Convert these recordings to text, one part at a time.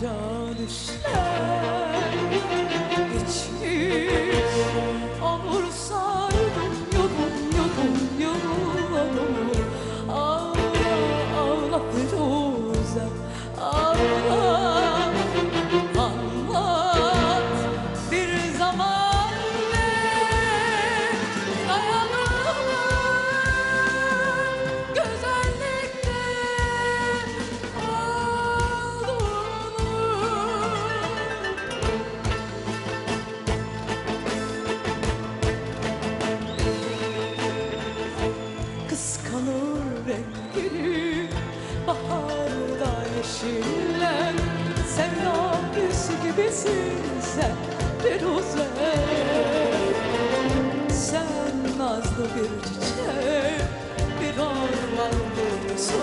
don't show. Rengini Baharda yeşiller. Sevda büyüsü gibisin sen Firuze Sen nazlı bir çiçek Bir orman dolusu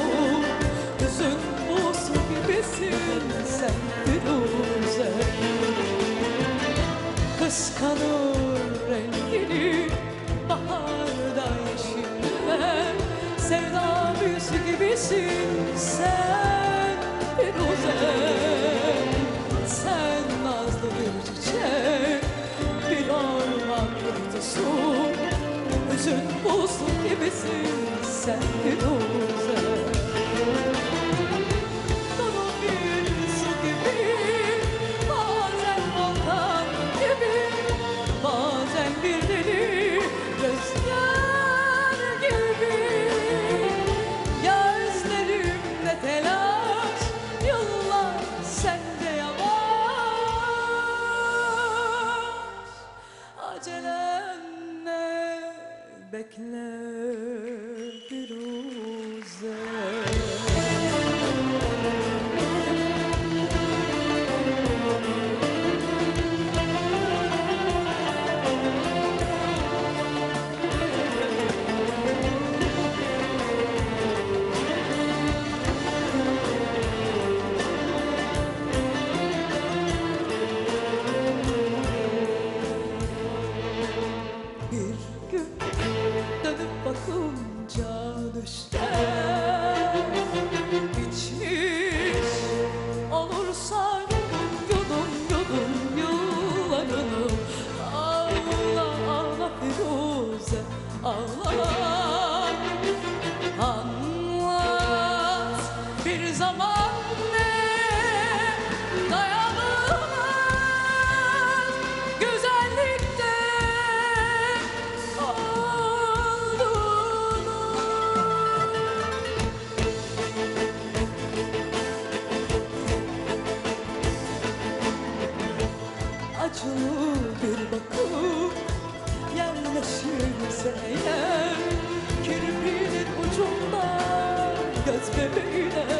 Yüzün buzu gibisin sen Firuze Sevda büyüsü gibisin. Sen Firuze Sen nazlı bir çiçek. Bir orman kutusu Üzün buzlu gibisin. Sen Firuze Dolu Acelenle bekle acılı bir bakıp yerleşirse eğer kirpinin ucunda göz bebeğine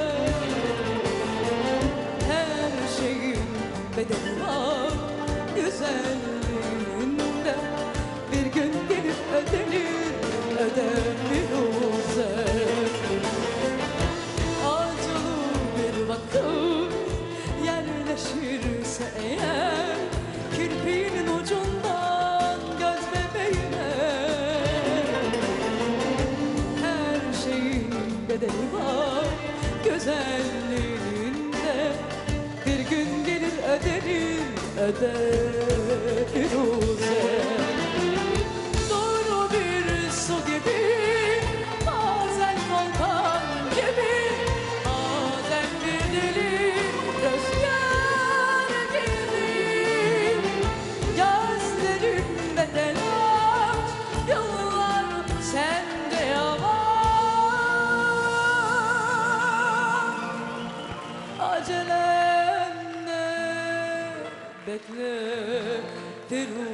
bedeli var güzelliğinde. Bir gün gelir öderim öder Firuze